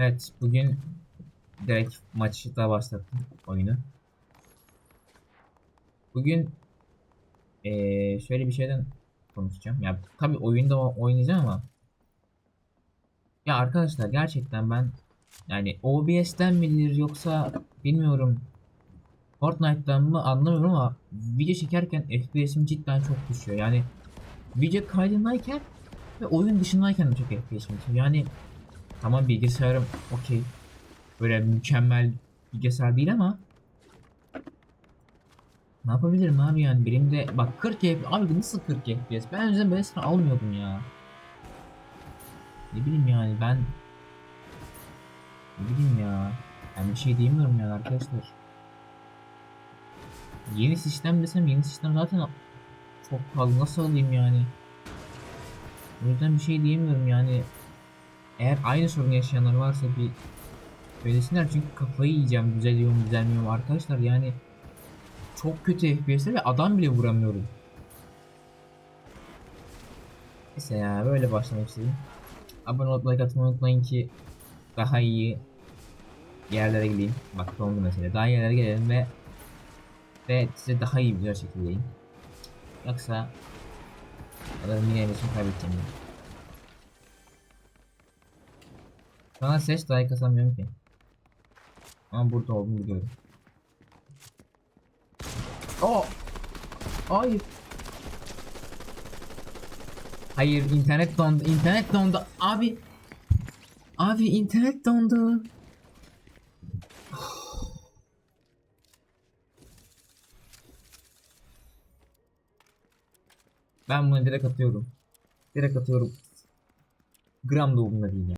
Evet bugün direkt maçı da başlattım oyunu. Bugün eee, şöyle bir şeyden konuşacağım. Ya tabii oyunda oynayacağım ama ya arkadaşlar gerçekten ben yani OBS'ten midir yoksa bilmiyorum Fortnite'dan mı anlamıyorum ama video çekerken FPS'im cidden çok düşüyor. Yani video kaydındayken ve oyun dışındayken de çok FPS'im düşüyor. Yani tamam bilgisayarım okey. Böyle mükemmel bilgisayar değil ama ne yapabilirim abi yani? Benim de bak 40 FPS abi nasıl 40 FPS ben önceden böyle sıra almıyordum ya. Ne bileyim yani ben ne bileyim ya. Ben bir şey diyemiyorum yani arkadaşlar. Yeni sistem desem yeni sistem zaten çok pahalı nasıl alayım yani? O yüzden bir şey diyemiyorum yani eğer aynı sorun yaşayanlar varsa bir söylesinler çünkü kafayı yiyeceğim düzeliyor mu düzelmiyor mu arkadaşlar yani çok kötü FPS'ler ve adam bile vuramıyorum. Neyse ya böyle başlamak istedim. Abone olup like atmayı unutmayın ki daha iyi yerlere gideyim. Bak dondu mesela. Daha iyi yerlere gelelim ve ve size daha iyi bir şekilde geleyim. Yoksa Adamın yine kaybedeceğim. Ya. Bana ses dahi kasamıyorum ki. Ama burada olduğunu biliyorum. Oh! Hayır. Hayır internet dondu. internet dondu. Abi. Abi internet dondu. Ben bunu direkt atıyorum. Direkt atıyorum. Gram da umurumda değil ya.